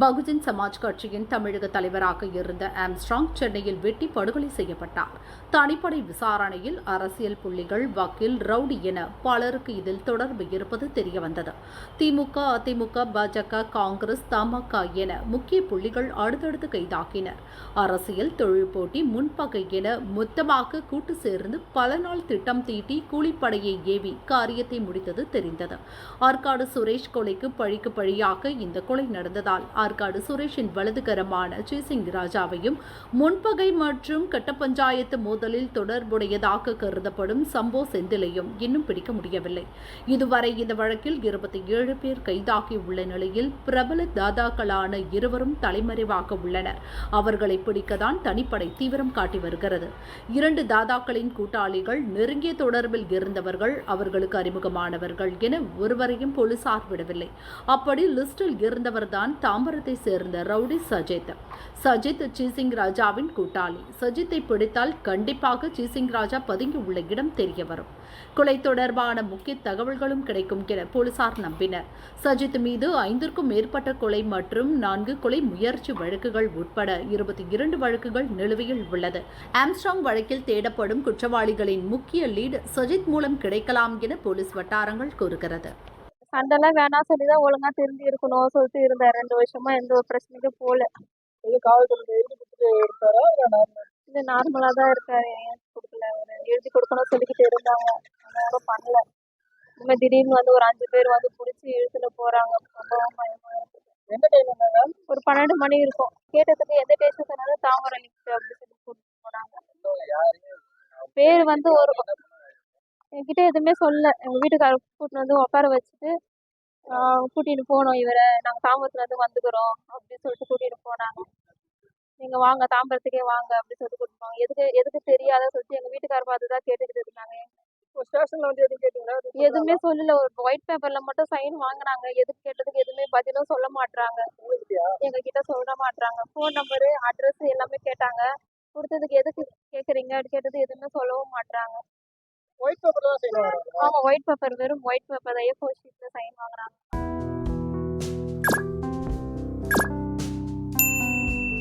பகுஜன் சமாஜ் கட்சியின் தமிழக தலைவராக இருந்த ஆம்ஸ்ட்ராங் சென்னையில் வெட்டி படுகொலை செய்யப்பட்டார். தனிப்படை விசாரணையில் அரசியல் புள்ளிகள் வக்கீல் ரவுடி என பலருக்கு இதில் தொடர்பு இருப்பது தெரியவந்தது. திமுக அதிமுக பாஜக காங்கிரஸ் தமாக என முக்கிய புள்ளிகள் அடுத்தடுத்து கைதாக்கினர் அரசியல் தொழில் போட்டி முன்பகை என மொத்தமாக கூட்டு சேர்ந்து பல நாள் திட்டம் தீட்டி கூலிப்படையை ஏவி காரியத்தை முடித்தது தெரிந்தது. ஆற்காடு சுரேஷ் கொலைக்கு பழிக்கு பழியாக இந்த கொலை நடந்ததால் ஆற்காடு சுரேஷின் வலதுகரமான சேசிங் ராஜாவையும் முன்பகை மற்றும் கட்ட பஞ்சாயத்து மோதலில் தொடர்புடையதாக கருதப்படும் சம்போ செந்திலையும் இன்னும் பிடிக்க முடியவில்லை. இதுவரை இந்த வழக்கில் இருபத்தி ஏழு பேர் கைதாகியுள்ள நிலையில் பிரபல தாதாக்களான இருவரும் தலைமறைவாக உள்ளனர். அவர்களை பிடிக்கத்தான் தனிப்படை தீவிரம் காட்டி வருகிறது. இரண்டு தாதாக்களின் கூட்டாளிகள் நெருங்கிய தொடர்பில் இருந்தவர்கள் அவர்களுக்கு அறிமுகமானவர்கள் என ஒருவரையும் போலீசார் விடவில்லை. அப்படி லிஸ்டில் இருந்தவர்தான் தாம்பரத்தை சேர்ந்த ரவுடி சஜித். சஜித் சீசிங் ராஜாவின் கூட்டாளி. சஜித்தை பிடித்தால் கண்டிப்பாக சீசிங் ராஜா பதுங்கி உள்ள இடம் தெரிய வரும். கொலை தொடர்பான முக்கிய தகவல்களும் கிடைக்கும் என போலீசார் நம்பினர். சஜித் மீது ஐந்திற்கும் மேற்பட்ட கொலை மற்றும் நான்கு கொலை முயற்சி வழக்குகள் உட்பட இருபத்தி இரண்டு வழக்குகள் நிலுவையில் உள்ளது. ஆம்ஸ்ட்ராங் வழக்கில் தேடப்படும் குற்றவாளிகளின் முக்கிய லீடு சஜித் மூலம் கிடைக்கலாம் என போலீஸ் வட்டாரங்கள் கூறுகிறது. சண்டைலாம் வேணாம் சொல்லி தான் ஒழுங்கா திருந்தி இருக்கணும் சொல்லிட்டு இருந்தேன் ரெண்டு வருஷமா எந்த ஒரு பிரச்சனைக்கும் எடுத்தாரா இல்ல நார்மல் தான் இருக்காரு. ஏன் கொடுக்கல ஒரு எழுதி கொடுக்கணும் சொல்லிக்கிட்டு இருந்தாங்க. யாரும் பண்ணல. மாதிரி திடீர்னு வந்து ஒரு அஞ்சு பேர் வந்து பிடிச்சி இழுத்துட்டு போறாங்க. ரொம்பவும் பயமா இருக்கு. எந்த டைம் ஒரு பன்னெண்டு மணி இருக்கும். கேட்டதுக்கு எந்த ஸ்டேஷன் சொன்னாலும் தாமரை லிஃப்ட் அப்படி சொல்லி கூட்டிட்டு போனாங்க. பேர் வந்து ஒரு என்கிட்ட எதுவுமே சொல்லல. எங்க வீட்டுக்காரர் கூட்டிட்டு வந்து உட்கார வச்சுட்டு ஆஹ் கூட்டிட்டு போனோம் இவரை. நாங்க தாம்பரத்துல இருந்து வந்துக்கிறோம் அப்படின்னு சொல்லிட்டு கூட்டிட்டு போனாங்க. நீங்க வாங்க தாம்பரத்துக்கே வாங்க அப்படின்னு சொல்லிட்டு கூட்டிட்டு போவாங்க எதுக்கு எதுக்கு தெரியாத சொல்லிட்டு எங்க வீட்டுக்காரர் பார்த்து தான் கேட்டுக்கிட்டு இருந்தாங்க. ஸ்டேஷன்ல வந்து எதுவும் கேட்டீங்களா? எதுவுமே சொல்லல? ஒரு ஒயிட் பேப்பர்ல மட்டும் சைன் வாங்குனாங்க. எதுக்கு கேட்டதுக்கு எதுவுமே பதிலும் சொல்ல மாட்றாங்க. எங்க கிட்ட சொல்ல மாட்றாங்க. ஃபோன் நம்பரு அட்ரஸ் எல்லாமே கேட்டாங்க. கொடுத்ததுக்கு எதுக்கு கேக்குறீங்க? கேட்டது எதுவுமே சொல்லவும் மாட்றாங்க. ஒயிட் பேப்பர் தான் செய்யணும் ஆமா ஒயிட் பேப்பர் வெறும் ஒயிட் பேப்பர் ஏ ஃபோர் ஷீட்ல சைன் வாங்குறாங்க.